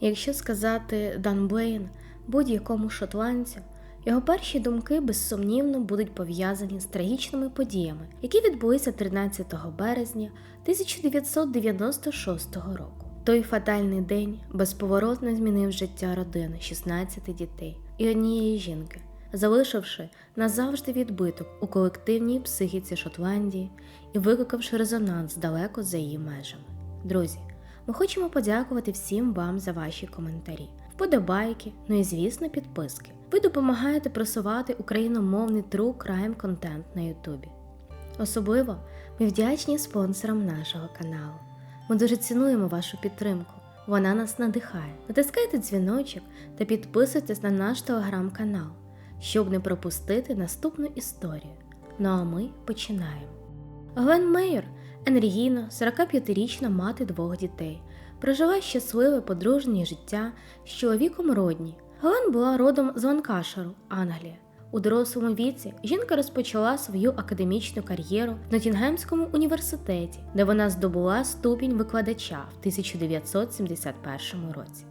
Якщо сказати Дан Блейн будь-якому шотландцю, його перші думки безсумнівно будуть пов'язані з трагічними подіями, які відбулися 13 березня 1996 року. Той фатальний день безповоротно змінив життя родини 16 дітей і однієї жінки, залишивши назавжди відбиток у колективній психіці Шотландії і викликавши резонанс далеко за її межами. Друзі, ми хочемо подякувати всім вам за ваші коментарі, вподобайки, ну і звісно, підписки. Ви допомагаєте просувати україномовний true crime контент на Ютубі. Особливо ми вдячні спонсорам нашого каналу. Ми дуже цінуємо вашу підтримку. Вона нас надихає. Натискайте дзвіночок та підписуйтесь на наш телеграм-канал, щоб не пропустити наступну історію. Ну а ми починаємо. Глен Мейер енергійна, 45-річна мати двох дітей, прожила щасливе подружнє життя з чоловіком Родні. Глен була родом з Ланкашеру, Англія. У дорослому віці жінка розпочала свою академічну кар'єру в Ноттінгемському університеті, де вона здобула ступінь викладача в 1971 році.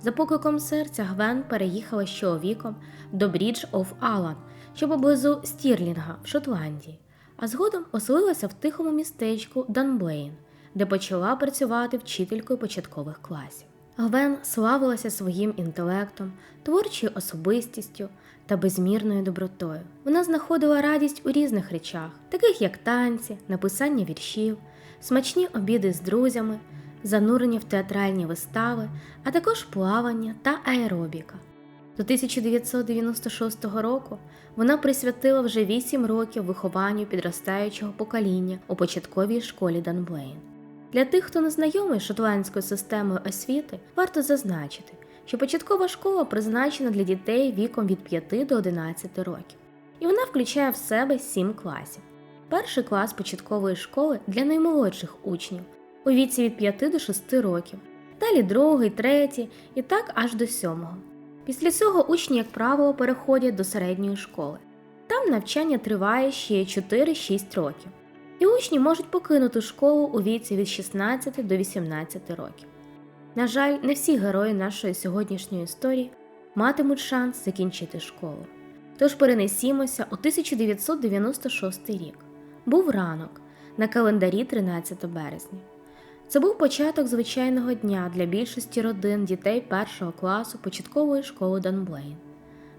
За покликом серця Гвен переїхала з чоловіком до Брідж оф Алан, що поблизу Стірлінга в Шотландії, а згодом оселилася в тихому містечку Данблейн, де почала працювати вчителькою початкових класів. Гвен славилася своїм інтелектом, творчою особистістю та безмірною добротою. Вона знаходила радість у різних речах, таких як танці, написання віршів, смачні обіди з друзями, занурення в театральні вистави, а також плавання та аеробіка. До 1996 року вона присвятила вже 8 років вихованню підростаючого покоління у початковій школі Данблейн. Для тих, хто не знайомий з шотландською системою освіти, варто зазначити, що початкова школа призначена для дітей віком від 5 до 11 років, і вона включає в себе 7 класів. Перший клас початкової школи для наймолодших учнів у віці від 5 до 6 років, далі другий, третій і так аж до сьомого. Після цього учні, як правило, переходять до середньої школи. Там навчання триває ще 4-6 років, і учні можуть покинути школу у віці від 16 до 18 років. На жаль, не всі герої нашої сьогоднішньої історії матимуть шанс закінчити школу. Тож перенесімося у 1996 рік. Був ранок на календарі 13 березня. Це був початок звичайного дня для більшості родин дітей першого класу початкової школи Данблейн.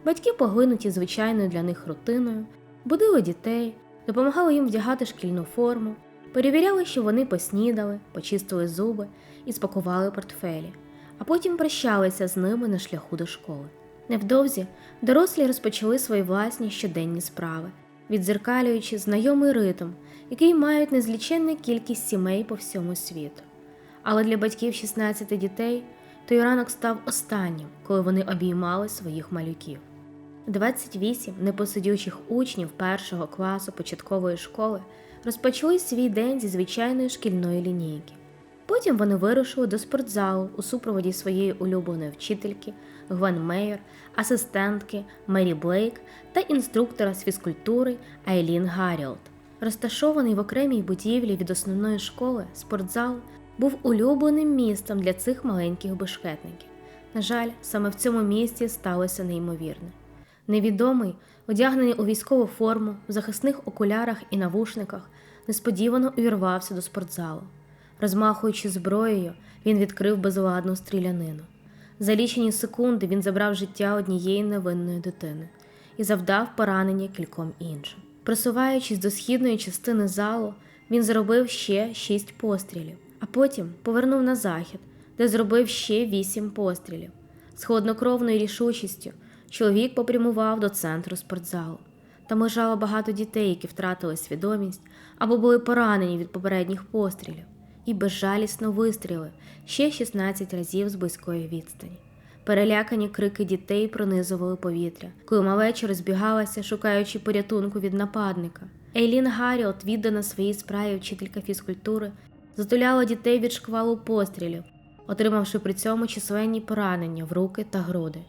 Батьки, поглинуті звичайною для них рутиною, будили дітей, допомагали їм вдягати шкільну форму, перевіряли, що вони поснідали, почистили зуби і спакували портфелі, а потім прощалися з ними на шляху до школи. Невдовзі дорослі розпочали свої власні щоденні справи, відзеркалюючи знайомий ритм, який мають незліченна кількість сімей по всьому світу. Але для батьків 16 дітей той ранок став останнім, коли вони обіймали своїх малюків. 28 непосидючих учнів першого класу початкової школи розпочали свій день зі звичайної шкільної лінійки. Потім вони вирушили до спортзалу у супроводі своєї улюбленої вчительки Гвен Мейер, асистентки Мері Блейк та інструктора з фізкультури Айлін Гаррілд. Розташований в окремій будівлі від основної школи, спортзал був улюбленим містом для цих маленьких бешкетників. На жаль, саме в цьому місці сталося неймовірне. Невідомий, одягнений у військову форму, в захисних окулярах і навушниках, несподівано увірвався до спортзалу. Розмахуючи зброєю, він відкрив безладну стрілянину. За лічені секунди він забрав життя однієї невинної дитини і завдав поранення кільком іншим. Просуваючись до східної частини залу, він зробив ще шість пострілів, а потім повернув на захід, де зробив ще вісім пострілів. З холоднокровною рішучістю чоловік попрямував до центру спортзалу. Там лежало багато дітей, які втратили свідомість або були поранені від попередніх пострілів, і безжалісно вистрілив ще 16 разів з близької відстані. Перелякані крики дітей пронизували повітря, коли малеча розбігалася, шукаючи порятунку від нападника. Ейлін Гарріот, віддана своїй справі вчителька фізкультури, затуляла дітей від шквалу пострілів, отримавши при цьому численні поранення в руки та груди.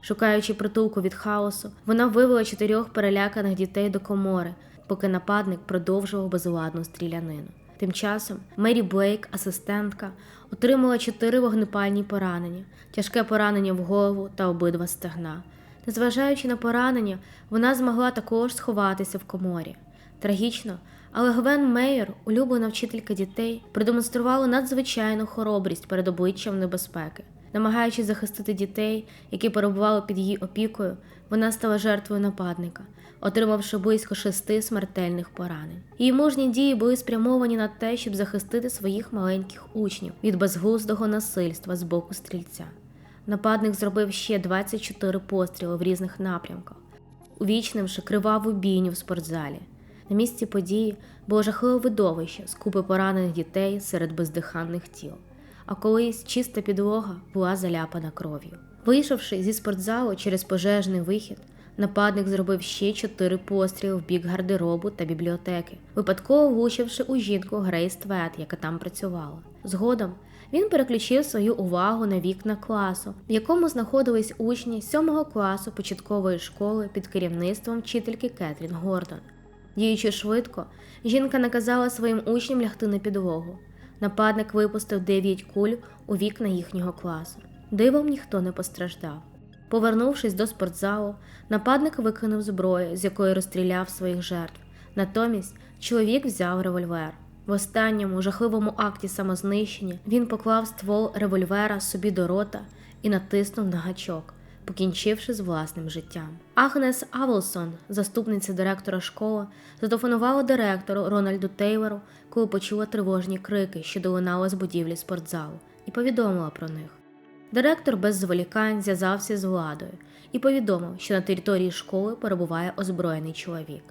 Шукаючи притулку від хаосу, вона вивела чотирьох переляканих дітей до комори, поки нападник продовжував безладну стрілянину. Тим часом Мері Блейк, асистентка, отримала чотири вогнепальні поранення, тяжке поранення в голову та обидва стегна. Незважаючи на поранення, вона змогла також сховатися в коморі. Трагічно, але Гвен Мейер, улюблена вчителька дітей, продемонструвала надзвичайну хоробрість перед обличчям небезпеки. Намагаючись захистити дітей, які перебували під її опікою, вона стала жертвою нападника, отримавши близько шести смертельних поранень. Її мужні дії були спрямовані на те, щоб захистити своїх маленьких учнів від безглуздого насильства з боку стрільця. Нападник зробив ще 24 постріли в різних напрямках, увічнивши криваву бійню в спортзалі. На місці події було жахливе видовище з купи поранених дітей серед бездиханних тіл, а колись чиста підлога була заляпана кров'ю. Вийшовши зі спортзалу через пожежний вихід, нападник зробив ще чотири постріли в бік гардеробу та бібліотеки, випадково влучивши у жінку Грейс Твет, яка там працювала. Згодом він переключив свою увагу на вікна класу, в якому знаходились учні 7 класу початкової школи під керівництвом вчительки Кетрін Гордон. Діючи швидко, жінка наказала своїм учням лягти на підлогу. Нападник випустив 9 куль у вікна їхнього класу. Дивом ніхто не постраждав. Повернувшись до спортзалу, нападник викинув зброю, з якої розстріляв своїх жертв. Натомість чоловік взяв револьвер. В останньому жахливому акті самознищення він поклав ствол револьвера собі до рота і натиснув на гачок, покінчивши з власним життям. Агнес Авелсон, заступниця директора школи, зателефонувала директору Рональду Тейлору, коли почула тривожні крики, що долинали з будівлі спортзалу, і повідомила про них. Директор без зволікань зв'язався з владою і повідомив, що на території школи перебуває озброєний чоловік.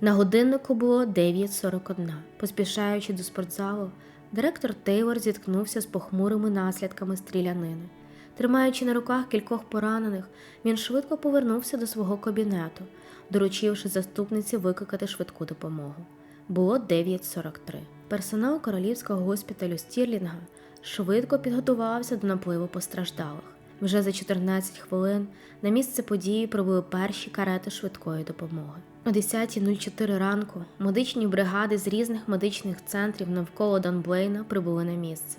На годиннику було 9.41. Поспішаючи до спортзалу, директор Тейлор зіткнувся з похмурими наслідками стрілянини. Тримаючи на руках кількох поранених, він швидко повернувся до свого кабінету, доручивши заступниці викликати швидку допомогу. Було 9.43. Персонал королівського госпіталю Стірлінга швидко підготувався до напливу постраждалих. Вже за 14 хвилин на місце події прибули перші карети швидкої допомоги. О 10.04 ранку медичні бригади з різних медичних центрів навколо Донблейна прибули на місце.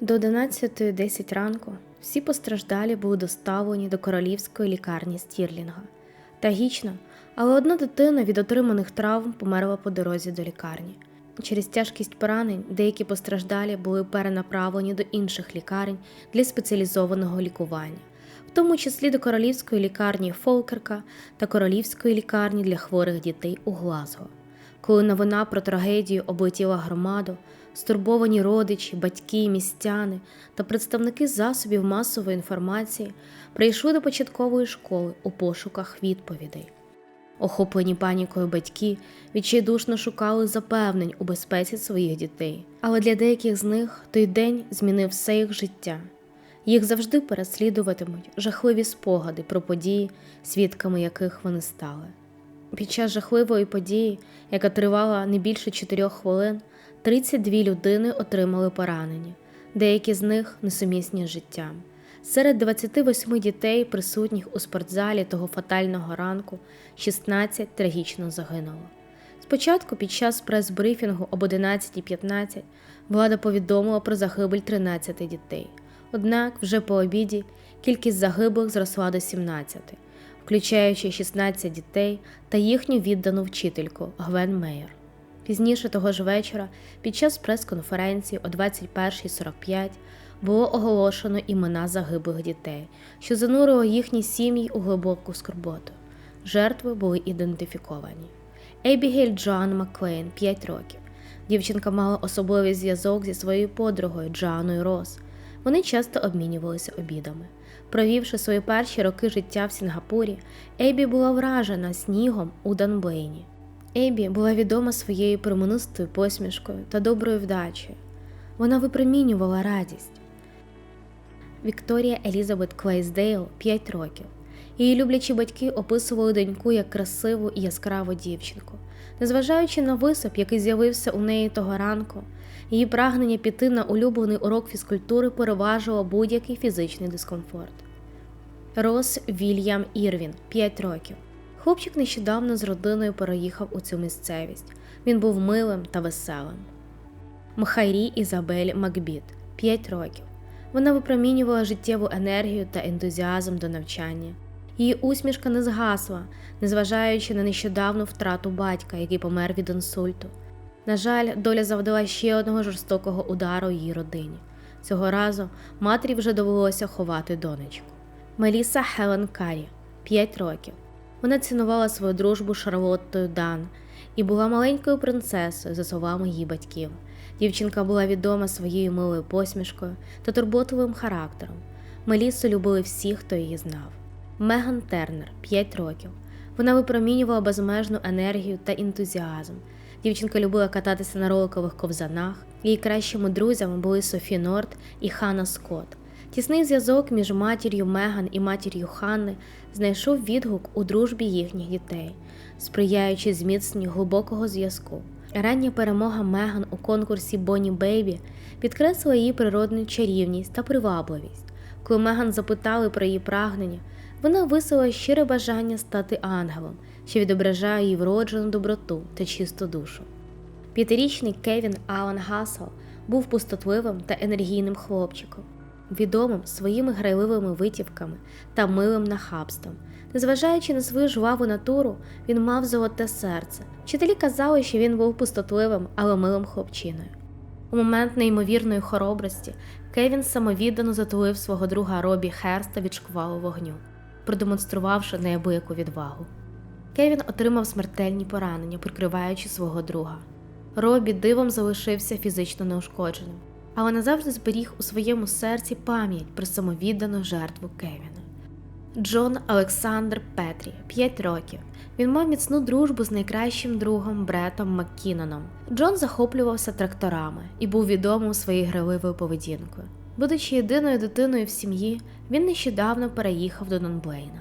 До 11.10 ранку всі постраждалі були доставлені до королівської лікарні Стірлінга. Трагічно, але одна дитина від отриманих травм померла по дорозі до лікарні. Через тяжкість поранень деякі постраждалі були перенаправлені до інших лікарень для спеціалізованого лікування, в тому числі до королівської лікарні Фолкерка та королівської лікарні для хворих дітей у Глазго. Коли новина про трагедію облетіла громаду, стурбовані родичі, батьки, містяни та представники засобів масової інформації прийшли до початкової школи у пошуках відповідей. Охоплені панікою батьки відчайдушно шукали запевнень у безпеці своїх дітей, але для деяких з них той день змінив все їх життя. Їх завжди переслідуватимуть жахливі спогади про події, свідками яких вони стали. Під час жахливої події, яка тривала не більше чотирьох хвилин, 32 людини отримали поранення, деякі з них несумісні з життям. Серед 28 дітей, присутніх у спортзалі того фатального ранку, 16 трагічно загинуло. Спочатку, під час прес-брифінгу об 11.15 влада повідомила про загибель 13 дітей. Однак вже по обіді кількість загиблих зросла до 17, включаючи 16 дітей та їхню віддану вчительку Гвен Мейер. Пізніше того ж вечора, під час прес-конференції о 21.45 було оголошено імена загиблих дітей, що занурило їхні сім'ї у глибоку скорботу. Жертви були ідентифіковані. Ебігель Джоан Макклейн 5 років. Дівчинка мала особливий зв'язок зі своєю подругою Джоаною Рос. Вони часто обмінювалися обідами. Провівши свої перші роки життя в Сінгапурі, Ебі була вражена снігом у Данблейні. Ебі була відома своєю променистою посмішкою та доброю вдачею. Вона випромінювала радість. Вікторія Елізабет Клейсдейл 5 років. Її люблячі батьки описували доньку як красиву і яскраву дівчинку. Незважаючи на висип, який з'явився у неї того ранку, її прагнення піти на улюблений урок фізкультури переважувало будь-який фізичний дискомфорт. Рос Вільям Ірвін 5 років. Хлопчик нещодавно з родиною переїхав у цю місцевість. Він був милим та веселим. Мхайрі Ізабель Макбіт 5 років. Вона випромінювала життєву енергію та ентузіазм до навчання. Її усмішка не згасла, незважаючи на нещодавну втрату батька, який помер від інсульту. На жаль, доля завдала ще одного жорстокого удару її родині. Цього разу матері вже довелося ховати донечку. Меліса Хелен Карі 5 років. Вона цінувала свою дружбу Шарлоттою Дан і була маленькою принцесою за словами її батьків. Дівчинка була відома своєю милою посмішкою та турботливим характером. Мелісу любили всі, хто її знав. Меган Тернер 5 років. Вона випромінювала безмежну енергію та ентузіазм. Дівчинка любила кататися на роликових ковзанах. Її кращими друзями були Софі Норт і Ханна Скотт. Тісний зв'язок між матір'ю Меган і матір'ю Ханни знайшов відгук у дружбі їхніх дітей, сприяючи зміцненню глибокого зв'язку. Рання перемога Меган у конкурсі Бонні Бейбі підкреслила її природну чарівність та привабливість. Коли Меган запитали про її прагнення, вона висловила щире бажання стати ангелом, що відображає її вроджену доброту та чисту душу. П'ятирічний Кевін Алан Гасел був пустотливим та енергійним хлопчиком, відомим своїми грайливими витівками та милим нахабством. Незважаючи на свою жваву натуру, він мав золоте серце. Вчителі казали, що він був пустотливим, але милим хлопчиною. У момент неймовірної хоробрості Кевін самовіддано затулив свого друга Робі Херста від шквалу вогню, продемонструвавши неабияку відвагу. Кевін отримав смертельні поранення, прикриваючи свого друга. Робі дивом залишився фізично неушкодженим, але назавжди зберіг у своєму серці пам'ять про самовіддану жертву Кевіна. Джон Олександр Петрі, 5 років. Він мав міцну дружбу з найкращим другом Бретом Маккіноном. Джон захоплювався тракторами і був відомим своєю граливою поведінкою. Будучи єдиною дитиною в сім'ї, він нещодавно переїхав до Донблейна.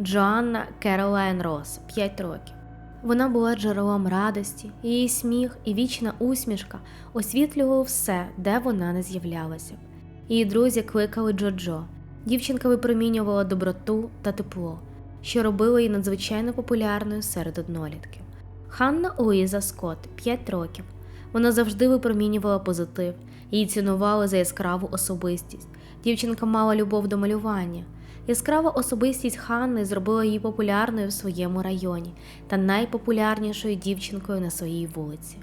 Джоанна Керолайн Росс, 5 років. Вона була джерелом радості, її сміх і вічна усмішка освітлювали все, де вона не з'являлася. Її друзі кликали Джоджо. Дівчинка випромінювала доброту та тепло, що робило її надзвичайно популярною серед однолітків. Ханна Луїза Скотт, 5 років. Вона завжди випромінювала позитив, її цінували за яскраву особистість. Дівчинка мала любов до малювання. Яскрава особистість Ханни зробила її популярною в своєму районі та найпопулярнішою дівчинкою на своїй вулиці.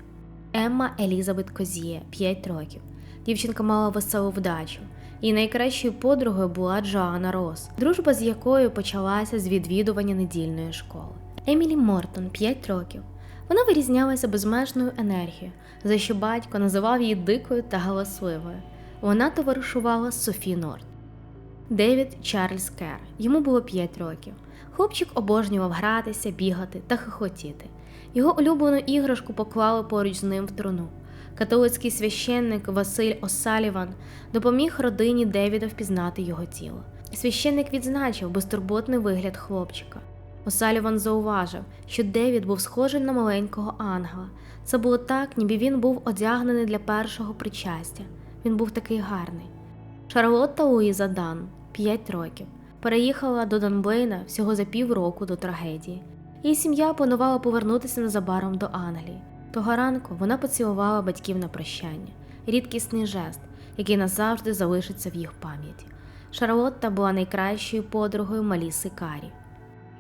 Емма Елізабет Козіє, 5 років. Дівчинка мала веселу вдачу. Її найкращою подругою була Джоанна Рос, дружба з якою почалася з відвідування недільної школи. Емілі Мортон 5 років. Вона вирізнялася безмежною енергією, за що батько називав її дикою та галасливою. Вона товаришувала Софі Норт. Девід Чарльз Кер. Йому було 5 років. Хлопчик обожнював гратися, бігати та хихотіти. Його улюблену іграшку поклали поруч з ним в труну. Католицький священник Василь Осаліван допоміг родині Девіда впізнати його тіло. Священник відзначив безтурботний вигляд хлопчика. Осаліван зауважив, що Девід був схожий на маленького ангела. Це було так, ніби він був одягнений для першого причастя. Він був такий гарний. Шарлотта Луїза Дан, 5 років, переїхала до Донблейна всього за півроку до трагедії. Її сім'я планувала повернутися незабаром до Англії. Того ранку вона поцілувала батьків на прощання, рідкісний жест, який назавжди залишиться в їх пам'яті. Шарлотта була найкращою подругою Маліси Карі.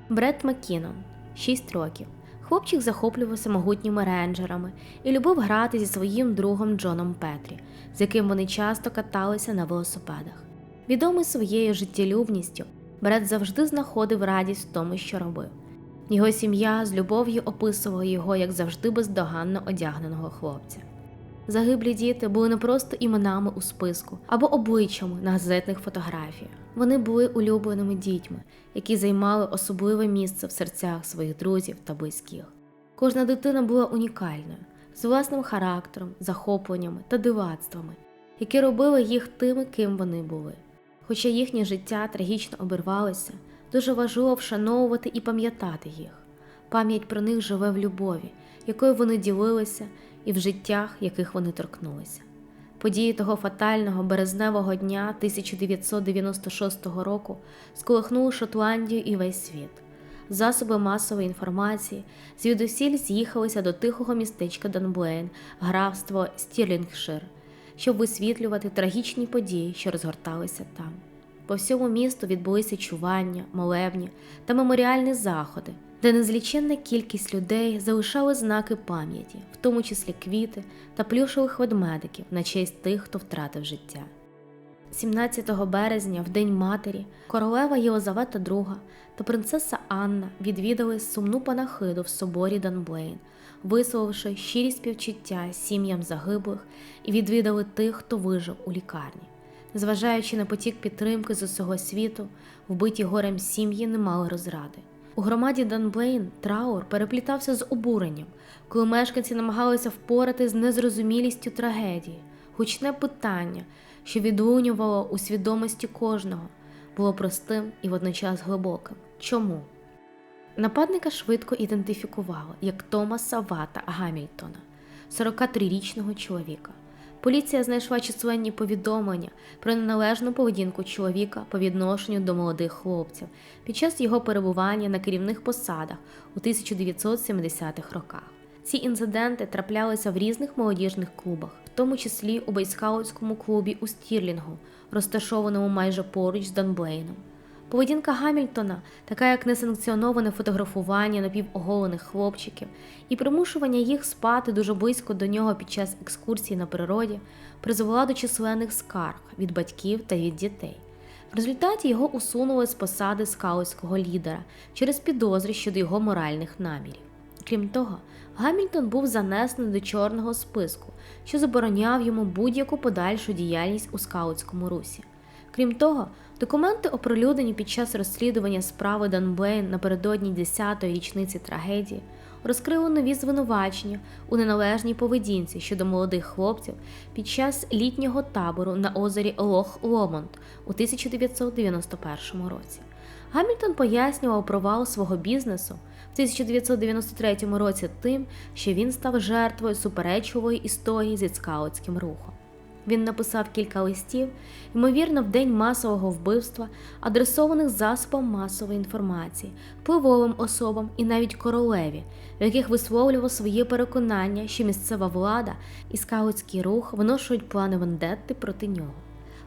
Бред Маккінон, 6 років. Хлопчик захоплювався могутніми рейнджерами і любив грати зі своїм другом Джоном Петрі, з яким вони часто каталися на велосипедах. Відомий своєю життєлюбністю, Бред завжди знаходив радість в тому, що робив. Його сім'я з любов'ю описувала його як завжди бездоганно одягненого хлопця. Загиблі діти були не просто іменами у списку або обличчями на газетних фотографіях. Вони були улюбленими дітьми, які займали особливе місце в серцях своїх друзів та близьких. Кожна дитина була унікальною, з власним характером, захопленнями та дивацтвами, які робили їх тими, ким вони були. Хоча їхнє життя трагічно обірвалося, дуже важливо вшановувати і пам'ятати їх. Пам'ять про них живе в любові, якою вони ділилися, і в життях, яких вони торкнулися. Події того фатального березневого дня 1996 року сколихнули Шотландію і весь світ. засоби масової інформації звідусіль з'їхалися до тихого містечка Донблейн, графство Стірлінгшир, щоб висвітлювати трагічні події, що розгорталися там. По всьому місту відбулися чування, молебні та меморіальні заходи, де незліченна кількість людей залишали знаки пам'яті, в тому числі квіти та плюшових ведмедиків на честь тих, хто втратив життя. 17 березня, в День Матері, королева Єлизавета II та принцеса Анна відвідали сумну панахиду в соборі Донблейн, висловивши щирі співчуття сім'ям загиблих і відвідали тих, хто вижив у лікарні. Незважаючи на потік підтримки з усього світу, вбиті горем сім'ї не мали розради. У громаді Донблейн траур переплітався з обуренням, коли мешканці намагалися впорати з незрозумілістю трагедії. Гучне питання, що відлунювало у свідомості кожного, було простим і водночас глибоким. Чому? Нападника швидко ідентифікували як Томаса Вата Гамільтона, 43-річного чоловіка. Поліція знайшла численні повідомлення про неналежну поведінку чоловіка по відношенню до молодих хлопців під час його перебування на керівних посадах у 1970-х роках. Ці інциденти траплялися в різних молодіжних клубах, в тому числі у бойскаутському клубі у Стірлінгу, розташованому майже поруч з Донблейном. Поведінка Гамільтона, така як несанкціоноване фотографування напівоголених хлопчиків і примушування їх спати дуже близько до нього під час екскурсії на природі, призвела до численних скарг від батьків та від дітей. В результаті його усунули з посади скаутського лідера через підозри щодо його моральних намірів. Крім того, Гамільтон був занесений до чорного списку, що забороняв йому будь-яку подальшу діяльність у скаутському русі. Крім того, документи, оприлюднені під час розслідування справи Данблейн напередодні 10-ї річниці трагедії, розкрили нові звинувачення у неналежній поведінці щодо молодих хлопців під час літнього табору на озері Лох Ломонд у 1991 році. Гамільтон пояснював провал свого бізнесу в 1993 році тим, що він став жертвою суперечливої історії зі скаутським рухом. Він написав кілька листів, ймовірно, в день масового вбивства, адресованих засобам масової інформації, впливовим особам і навіть королеві, в яких висловлював своє переконання, що місцева влада і скаутський рух виношують плани вендетти проти нього.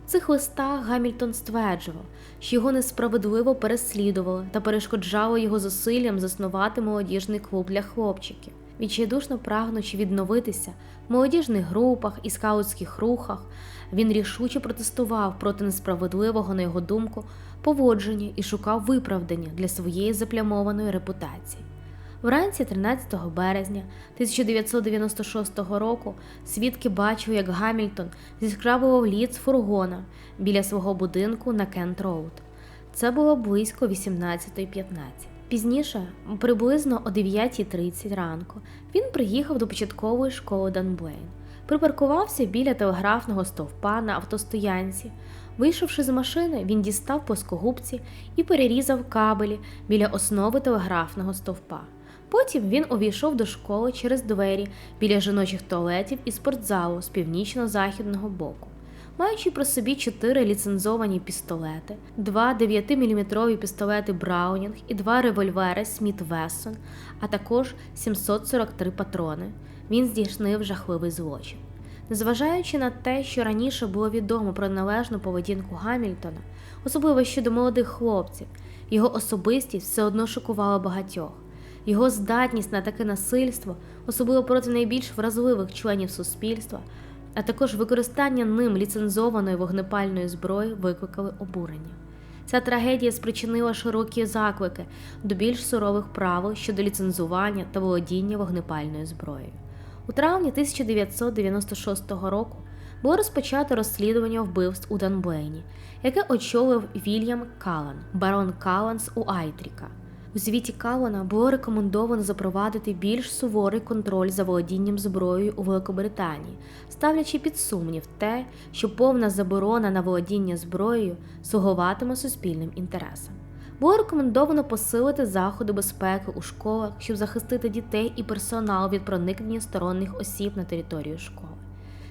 В цих листах Гамільтон стверджував, що його несправедливо переслідували та перешкоджали його зусиллям заснувати молодіжний клуб для хлопчиків відчайдушно прагнучи відновитися в молодіжних групах і скаутських рухах, він рішуче протестував проти несправедливого, на його думку, поводження і шукав виправдання для своєї заплямованої репутації. Вранці 13 березня 1996 року свідки бачили, як Гамільтон зіскравував лід з фургона біля свого будинку на Кент Роуд. Це було близько 18.15. Пізніше, приблизно о 9.30 ранку, він приїхав до початкової школи Данблейн, припаркувався біля телеграфного стовпа на автостоянці. Вийшовши з машини, він дістав плоскогубці і перерізав кабелі біля основи телеграфного стовпа. Потім він увійшов до школи через двері біля жіночих туалетів і спортзалу з північно-західного боку маючи при собі чотири ліцензовані пістолети, два 9-мм пістолети Браунінг і два револьвери Сміт Вессон, а також 743 патрони, він здійснив жахливий злочин. Незважаючи на те, що раніше було відомо про належну поведінку Гамільтона, особливо щодо молодих хлопців, його особистість все одно шокувала багатьох. Його здатність на таке насильство, особливо проти найбільш вразливих членів суспільства, а також використання ним ліцензованої вогнепальної зброї викликали обурення. Ця трагедія спричинила широкі заклики до більш сурових правил щодо ліцензування та володіння вогнепальною зброєю. У травні 1996 року було розпочато розслідування вбивств у Данблейні, яке очолив Вільям Калан, барон Каланс у Айтріка. У звіті Калана було рекомендовано запровадити більш суворий контроль за володінням зброєю у Великобританії, ставлячи під сумнів те, що повна заборона на володіння зброєю слугуватиме суспільним інтересам. Було рекомендовано посилити заходи безпеки у школах, щоб захистити дітей і персонал від проникнення сторонніх осіб на територію школи.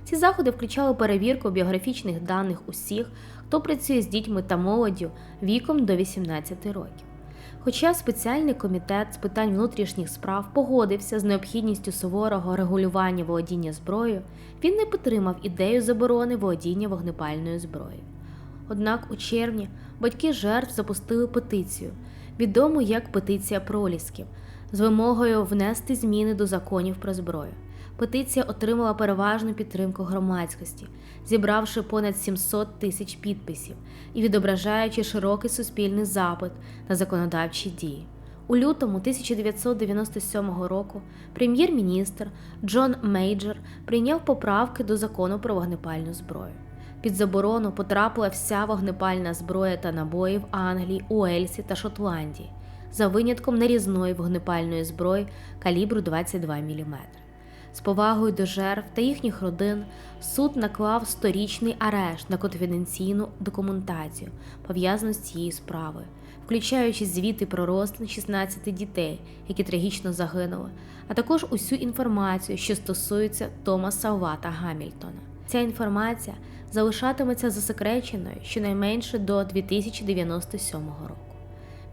Ці заходи включали перевірку біографічних даних усіх, хто працює з дітьми та молоддю віком до 18 років. Хоча спеціальний комітет з питань внутрішніх справ погодився з необхідністю суворого регулювання володіння зброєю, він не підтримав ідею заборони володіння вогнепальною зброєю. Однак у червні батьки жертв запустили петицію, відому як петиція пролісків, з вимогою внести зміни до законів про зброю. Петиція отримала переважну підтримку громадськості, зібравши понад 700 тисяч підписів і відображаючи широкий суспільний запит на законодавчі дії. У лютому 1997 року прем'єр-міністр Джон Мейджор прийняв поправки до закону про вогнепальну зброю. Під заборону потрапила вся вогнепальна зброя та набої в Англії, Уельсі та Шотландії, за винятком нарізної вогнепальної зброї калібру 22 мм. З повагою до жертв та їхніх родин суд наклав сторічний арешт на конфіденційну документацію, пов'язану з цією справою, включаючи звіти про розтин 16 дітей, які трагічно загинули, а також усю інформацію, що стосується Томаса Вата Гамільтона. Ця інформація залишатиметься засекреченою щонайменше до 2097 року.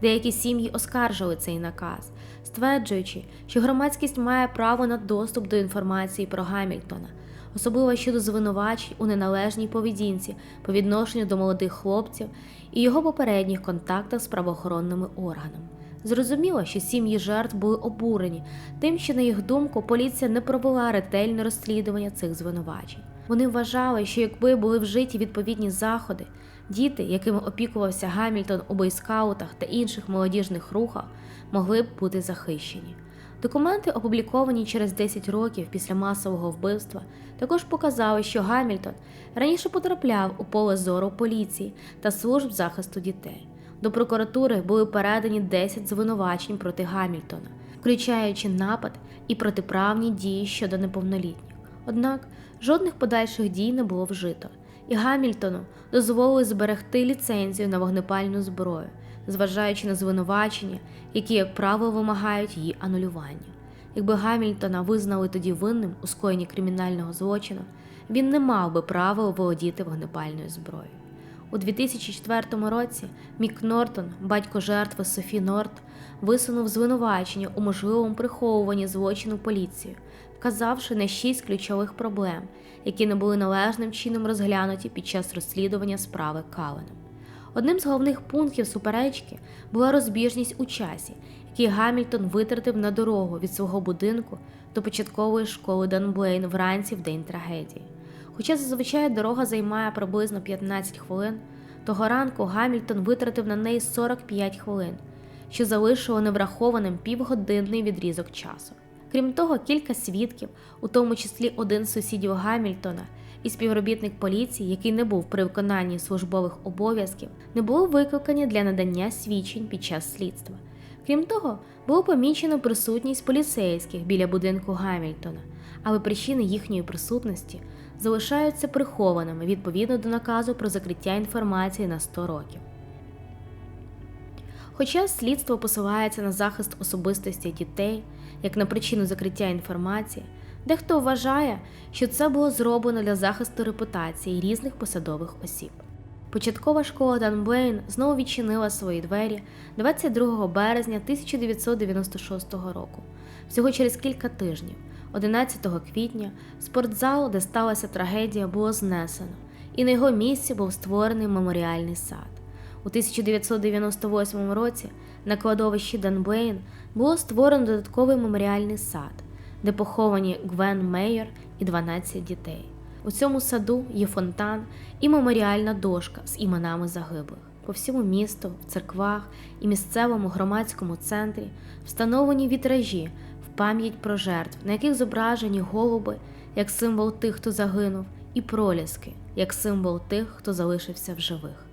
Деякі сім'ї оскаржили цей наказ, стверджуючи, що громадськість має право на доступ до інформації про Гамільтона, особливо щодо звинувачень у неналежній поведінці по відношенню до молодих хлопців і його попередніх контактах з правоохоронними органами. Зрозуміло, що сім'ї жертв були обурені тим, що, на їх думку, поліція не провела ретельне розслідування цих звинувачень. Вони вважали, що якби були вжиті відповідні заходи, діти, якими опікувався Гамільтон у бойскаутах та інших молодіжних рухах, могли б бути захищені. Документи, опубліковані через 10 років після масового вбивства, також показали, що Гамільтон раніше потрапляв у поле зору поліції та служб захисту дітей. До прокуратури були передані 10 звинувачень проти Гамільтона, включаючи напад і протиправні дії щодо неповнолітніх. Однак жодних подальших дій не було вжито, і Гамільтону дозволили зберегти ліцензію на вогнепальну зброю, зважаючи на звинувачення, які, як правило, вимагають її анулювання. Якби Гамільтона визнали тоді винним у скоєнні кримінального злочину, він не мав би права володіти вогнепальною зброєю. У 2004 році Мік Нортон, батько жертви Софі Норт, висунув звинувачення у можливому приховуванні злочину поліцію, вказавши на шість ключових проблем, які не були належним чином розглянуті під час розслідування справи Каленом. Одним з головних пунктів суперечки була розбіжність у часі, який Гамільтон витратив на дорогу від свого будинку до початкової школи Данблейн вранці в день трагедії. Хоча зазвичай дорога займає приблизно 15 хвилин, того ранку Гамільтон витратив на неї 45 хвилин, що залишило неврахованим півгодинний відрізок часу. Крім того, кілька свідків, у тому числі один з сусідів Гамільтона і співробітник поліції, який не був при виконанні службових обов'язків, не були викликані для надання свідчень під час слідства. Крім того, було помічено присутність поліцейських біля будинку Гамільтона, але причини їхньої присутності залишаються прихованими відповідно до наказу про закриття інформації на 100 років. Хоча слідство посилається на захист особистості дітей як на причину закриття інформації, дехто вважає, що це було зроблено для захисту репутації різних посадових осіб. Початкова школа Данблейн знову відчинила свої двері 22 березня 1996 року, всього через кілька тижнів. 11 квітня спортзал, де сталася трагедія, було знесено, і на його місці був створений меморіальний сад. У 1998 році на кладовищі Данблейн було створено додатковий меморіальний сад, де поховані Гвен Мейер і 12 дітей. У цьому саду є фонтан і меморіальна дошка з іменами загиблих. По всьому місту, в церквах і місцевому громадському центрі встановлені вітражі в пам'ять про жертв, на яких зображені голуби як символ тих, хто загинув, і проліски як символ тих, хто залишився в живих.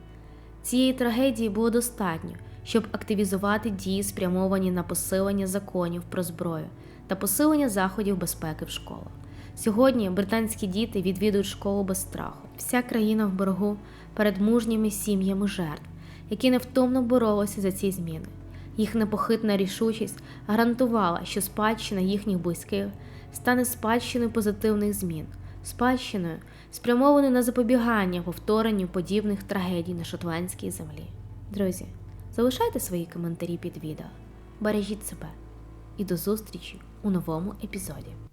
Цієї трагедії було достатньо, щоб активізувати дії, спрямовані на посилення законів про зброю та посилення заходів безпеки в школах. Сьогодні британські діти відвідують школу без страху. Вся країна в боргу перед мужніми сім'ями жертв, які невтомно боролися за ці зміни. Їх непохитна рішучість гарантувала, що спадщина їхніх близьких стане спадщиною позитивних змін, спадщиною, спрямованою на запобігання повторенню подібних трагедій на шотландській землі. Друзі, Залишайте свої коментарі під відео. Бережіть себе і до зустрічі у новому епізоді.